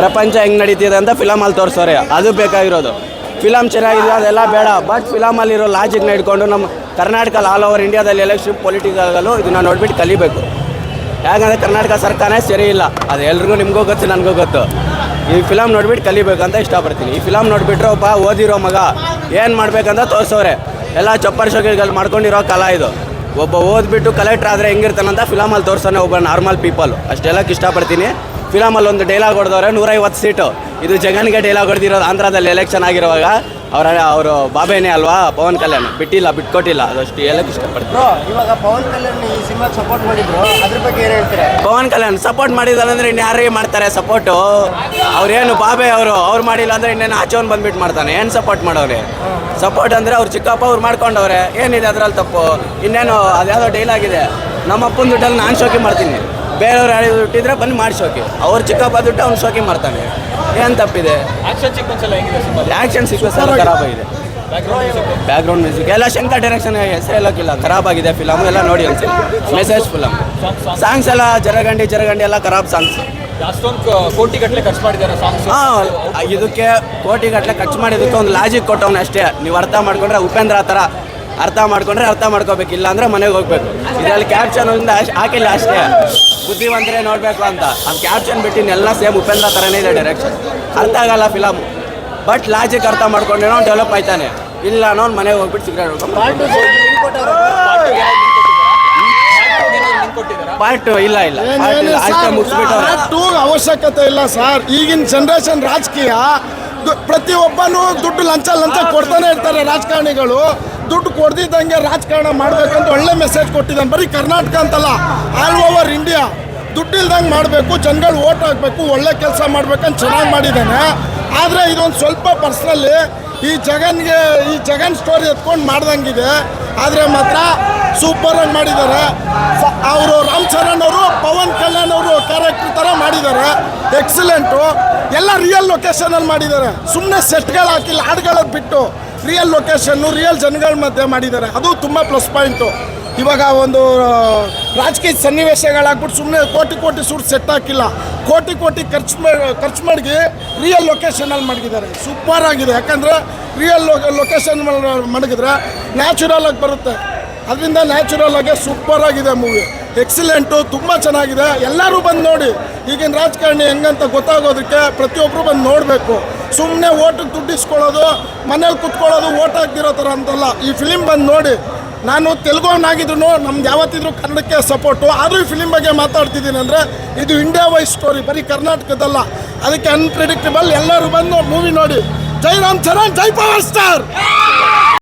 ಪ್ರಪಂಚ ಹೆಂಗ್ ನಡೀತಿದೆ ಅಂತ ಫಿಲಮಲ್ಲಿ ತೋರಿಸೋರೆ. ಅದು ಬೇಕಾಗಿರೋದು. ಫಿಲಮ್ ಚೆನ್ನಾಗಿದೆ ಅದೆಲ್ಲ ಬೇಡ. ಬಟ್ ಫಿಲಮಲ್ಲಿರೋ ಲಾಜಿಕ್ನ ಇಟ್ಕೊಂಡು ನಮ್ಮ ಕರ್ನಾಟಕ ಆಲ್ ಓವರ್ ಇಂಡಿಯಾದಲ್ಲಿ ಎಲೆಕ್ಷನ್ ಪೊಲಿಟಿಕಲ್ಲೂ ಇದನ್ನ ನೋಡ್ಬಿಟ್ಟು ಕಲಿಬೇಕು. ಯಾಕಂದರೆ ಕರ್ನಾಟಕ ಸರ್ಕಾರನೇ ಸರಿ ಇಲ್ಲ. ಅದು ಎಲ್ರಿಗೂ ನಿಮಗೂ ಗೊತ್ತು, ನನಗೂ ಗೊತ್ತು. ಈ ಫಿಲಮ್ ನೋಡ್ಬಿಟ್ಟು ಕಲಿಬೇಕು ಅಂತ ಇಷ್ಟಪಡ್ತೀನಿ. ಈ ಫಿಲಮ್ ನೋಡ್ಬಿಟ್ರೆ ಒಬ್ಬ ಓದಿರೋ ಮಗ ಏನು ಮಾಡ್ಬೇಕಂತ ತೋರಿಸೋರೆ. ಎಲ್ಲ ಚಪ್ಪರ್ ಶೋಕಿಗಳು ಮಾಡ್ಕೊಂಡಿರೋ ಕಲಾ ಇದು. ಒಬ್ಬ ಓದ್ಬಿಟ್ಟು ಕಲೆಕ್ಟರ್ ಆದರೆ ಹೆಂಗಿರ್ತಾನಂತ ಫಿಲಮಲ್ಲಿ ತೋರಿಸೋಣ ಒಬ್ಬ ನಾರ್ಮಲ್ ಪೀಪಲ್ ಅಷ್ಟೆಲ್ಲಕ್ಕೆ ಇಷ್ಟಪಡ್ತೀನಿ. ಫಿಲಮಲ್ಲಿ ಒಂದು ಡೈಲಾಗ್ ಹೊಡೆದವ್ರೆ ನೂರೈವತ್ತು ಸೀಟು ಇದು ಜಗನ್ಗೆ ಡೈಲಾಗ್ ಹೊಡೆದಿರೋದು ಆಂಧ್ರದಲ್ಲಿ ಎಲೆಕ್ಷನ್ ಆಗಿರುವಾಗ. ಅವರ ಅವರು ಬಾಬೇನೇ ಅಲ್ವಾ? ಪವನ್ ಕಲ್ಯಾಣ್. ಬಿಟ್ಟಿಲ್ಲ ಬಿಟ್ಕೊಟ್ಟಿಲ್ಲ. ಅದಷ್ಟು ಹೇಳಕ್ಕೆ ಇಷ್ಟಪಡ್ತೀನಿ. ಇವಾಗ ಪವನ್ ಕಲ್ಯಾಣ್ ಈ ಸಿನಿಮಾ ಸಪೋರ್ಟ್ ಮಾಡಿದ್ರು. ಅದ್ರ ಬಗ್ಗೆ ಏನು ಹೇಳ್ತಾರೆ? ಪವನ್ ಕಲ್ಯಾಣ್ ಸಪೋರ್ಟ್ ಮಾಡಿದ್ದಾರೆ ಅಂದರೆ ಇನ್ನು ಯಾರಿಗೆ ಮಾಡ್ತಾರೆ ಸಪೋರ್ಟು ಅವ್ರೇನು ಬಾಬೆ ಅವರು ಅವ್ರು ಮಾಡಿಲ್ಲ ಅಂದರೆ ಇನ್ನೇನು ಆಚೆವನ್ ಬಂದ್ಬಿಟ್ಟು ಮಾಡ್ತಾನೆ. ಏನು ಸಪೋರ್ಟ್ ಮಾಡೋರೆ ಸಪೋರ್ಟ್ ಅಂದರೆ ಅವ್ರು ಚಿಕ್ಕಪ್ಪ ಅವ್ರು ಮಾಡ್ಕೊಂಡವ್ರೆ. ಏನಿದೆ ಅದ್ರಲ್ಲಿ ತಪ್ಪು? ಇನ್ನೇನು ಅದ್ಯಾವುದೋ ಡೈಲಾಗಿದೆ ಇದೆ. ನಮ್ಮ ಅಪ್ಪನ ದುಡ್ಡಲ್ಲಿ ನಾನು ಶೋಕಿ ಮಾಡ್ತೀನಿ. ಬೇರೆಯವ್ರು ಯಾರು ದುಡ್ಡಿದ್ರೆ ಬಂದು ಮಾಡಿ ಶೋಕಿ. ಅವ್ರು ಚಿಕ್ಕಪ್ಪ ದುಡ್ಡು ಅವ್ನು ಶೋಕಿ ಮಾಡ್ತಾನೆ. ಏನು ತಪ್ಪಿದೆ? ಆಕ್ಷನ್ ಸೀಕ್ವೆನ್ಸ್ ಎಲ್ಲ ಹೆಂಗಿದೆ ಸಿನಿಮಾ ಆ್ಯಕ್ಷನ್ ಸೀಕ್ವೆನ್ಸ್ ಎಲ್ಲ ಖರಾಬ್ ಆಗಿದೆ. ಬ್ಯಾಕ್ಗ್ರೌಂಡ್ ಮ್ಯೂಸಿಕ್ ಎಲ್ಲ ಶಂಕರ್ ಡೈರೆಕ್ಷನ್ ಹೆಸರು ಹೇಳೋಕ್ಕಿಲ್ಲ ಖರಾಬ್ ಆಗಿದೆ ಫಿಲಮ್ ಎಲ್ಲ ನೋಡಿ ಅನ್ಸುತ್ತೆ ಮೆಸೇಜ್ ಫಿಲಮ್ ಸಾಂಗ್ಸ್ ಎಲ್ಲ ಜರಗಂಡಿ ಜರಗಂಡಿ ಎಲ್ಲ ಖರಾಬ್ ಸಾಂಗ್ಸ್ ಅಷ್ಟೊಂದು ಕೋಟಿ ಗಟ್ಟಲೆ ಖರ್ಚು ಮಾಡಿದ್ದಾರೆ ಸಾಂಗ್ಸ್ ಹಾಂ ಇದಕ್ಕೆ ಕೋಟಿ ಗಟ್ಟಲೆ ಖರ್ಚು ಮಾಡಿದಕ್ಕೆ ಒಂದು ಲಾಜಿಕ್ ಕೊಟ್ಟವನು ಅಷ್ಟೇ. ನೀವು ಅರ್ಥ ಮಾಡ್ಕೊಂಡ್ರೆ ಉಪೇಂದ್ರ ಆ ಥರ ಅರ್ಥ ಮಾಡ್ಕೊಂಡ್ರೆ ಅರ್ಥ ಮಾಡ್ಕೋಬೇಕು ಇಲ್ಲ ಅಂದ್ರೆ ಮನೆಗೆ ಹೋಗ್ಬೇಕು. ಇದರಲ್ಲಿ ಕ್ಯಾಪ್ಷನ್ ಒಂದು ಹಾಕಿಲ್ಲ ಅಷ್ಟೇ. ಬುದ್ಧಿವಂತರೇ ನೋಡಬೇಕು ಅಂತ. ಅದು ಕ್ಯಾಪ್ಷನ್ ಬಿಟ್ಟು ಎಲ್ಲ ಸೇಮ್ ಉಪೇಂದ್ರ ಥರನೇ ಇದೆ ಡೈರೆಕ್ಷನ್ ಅರ್ಥ ಆಗಲ್ಲ ಫಿಲಮ್ ಬಟ್ ಲಾಜಿಕ್ ಅರ್ಥ ಮಾಡ್ಕೊಂಡೇನೋ ಡೆವಲಪ್ ಆಯ್ತಾನೆ. ಇಲ್ಲ ಅನ್ನೋ ಮನೆಗೆ ಹೋಗ್ಬಿಟ್ಟು ಸಿಗರೇಟ್ ಪಾರ್ಟ್ ಇಲ್ಲ ಇಲ್ಲ. ಪಾರ್ಟ್ ಇಲ್ಲ ಅಷ್ಟೇ ಮುಗಿಸ್ಬಿಟ್ಟು ಟೂ ಅವಶ್ಯಕತೆ ಇಲ್ಲ ಸರ್. ಈಗಿನ ಜನರೇಷನ್ ರಾಜಕೀಯ ಪ್ರತಿಯೊಬ್ಬನು ದುಡ್ಡು ಲಂಚ ಲಂಚ ಕೊಡ್ತಾನೆ ಇರ್ತಾರೆ ರಾಜಕಾರಣಿಗಳು. ದುಡ್ಡು ಕೊಡ್ದಿದ್ದಂಗೆ ರಾಜಕಾರಣ ಮಾಡ್ಬೇಕಂತ ಒಳ್ಳೆ ಮೆಸೇಜ್ ಕೊಟ್ಟಿದ್ದಾನೆ. ಬರೀ ಕರ್ನಾಟಕ ಅಂತಲ್ಲ ಆಲ್ ಓವರ್ ಇಂಡಿಯಾ ದುಡ್ಡಿಲ್ದಂಗೆ ಮಾಡಬೇಕು, ಜನಗಳು ಓಟ್ ಹಾಕಬೇಕು, ಒಳ್ಳೆ ಕೆಲಸ ಮಾಡ್ಬೇಕಂತ ಚೆನ್ನಾಗಿ ಮಾಡಿದ್ದಾನೆ. ಆದರೆ ಇದೊಂದು ಸ್ವಲ್ಪ ಪರ್ಸ್ನಲ್ಲಿ ಈ ಜಗನ್ಗೆ, ಈ ಜಗನ್ ಸ್ಟೋರಿ ಎತ್ಕೊಂಡು ಮಾಡ್ದಂಗಿದೆ. ಆದರೆ ಮಾತ್ರ ಸೂಪರಾಗಿ ಮಾಡಿದ್ದಾರೆ. ಅವರು ರಾಮ್ ಚರಣ್ ಅವರು, ಪವನ್ ಕಲ್ಯಾಣ್ ಅವರು ಕ್ಯಾರೆಕ್ಟರ್ ಥರ ಎಕ್ಸಲೆಂಟು ಎಲ್ಲ ರಿಯಲ್ ಲೊಕೇಶನಲ್ಲಿ ಮಾಡಿದ್ದಾರೆ. ಸುಮ್ಮನೆ ಸೆಟ್ಗಳು ಹಾಕಿ ಹಾಡುಗಳದ್ದು ಬಿಟ್ಟು ರಿಯಲ್ ಲೊಕೇಶನ್ನು ರಿಯಲ್ ಜನಗಳ ಮಧ್ಯೆ ಮಾಡಿದ್ದಾರೆ. ಅದು ತುಂಬ ಪ್ಲಸ್ ಪಾಯಿಂಟು ಇವಾಗ ಒಂದು ರಾಜಕೀಯ ಸನ್ನಿವೇಶಗಳಾಗ್ಬಿಟ್ಟು ಸುಮ್ಮನೆ ಕೋಟಿ ಕೋಟಿ ಸೂಟ್ ಸೆಟ್ ಹಾಕಿಲ್ಲ. ಕೋಟಿ ಕೋಟಿ ಖರ್ಚು ಮಾಡಿ ಖರ್ಚು ಮಾಡಿ ರಿಯಲ್ ಲೊಕೇಶನಲ್ಲಿ ಮಡಗಿದ್ದಾರೆ ಸೂಪರ್ ಆಗಿದೆ. ಯಾಕಂದರೆ ರಿಯಲ್ ಲೊಕೇಶನ್ ಮಡಗಿದ್ರೆ ನ್ಯಾಚುರಲ್ ಆಗಿ ಬರುತ್ತೆ. ಅದರಿಂದ ನ್ಯಾಚುರಲ್ ಆಗಿ ಸೂಪರ್ ಆಗಿದೆ ಮೂವಿ ಎಕ್ಸಲೆಂಟು ತುಂಬ ಚೆನ್ನಾಗಿದೆ. ಎಲ್ಲರೂ ಬಂದು ನೋಡಿ, ಈಗಿನ ರಾಜಕಾರಣಿ ಹೆಂಗಂತ ಗೊತ್ತಾಗೋದಕ್ಕೆ ಪ್ರತಿಯೊಬ್ಬರು ಬಂದು ನೋಡಬೇಕು. ಸುಮ್ಮನೆ ಓಟಿಗೆ ದುಡ್ಡಿಸ್ಕೊಳ್ಳೋದು, ಮನೇಲಿ ಕುತ್ಕೊಳ್ಳೋದು ಓಟ್ ಹಾಕ್ದಿರೋ ಥರ ಅಂತಲ್ಲ. ಈ ಫಿಲಿಮ್ ಬಂದು ನೋಡಿ, ನಾನು ತೆಲುಗುವನಾಗಿದ್ರು ನಮ್ದು ಯಾವತ್ತಿದ್ರು ಕನ್ನಡಕ್ಕೆ ಸಪೋರ್ಟು ಆದರೂ ಈ ಫಿಲಿಮ್ ಬಗ್ಗೆ ಮಾತಾಡ್ತಿದ್ದೀನಿ ಅಂದರೆ ಇದು ಇಂಡಿಯಾ ವೈಸ್ ಸ್ಟೋರಿ ಬರೀ ಕರ್ನಾಟಕದಲ್ಲ. ಅದಕ್ಕೆ ಅನ್ಪ್ರಿಡಿಕ್ಟಬಲ್ ಎಲ್ಲರೂ ಬಂದು ಮೂವಿ ನೋಡಿ. ಜೈ ರಾಮ್ ಚರಣ್, ಜೈ ಪವರ್ ಸ್ಟಾರ್!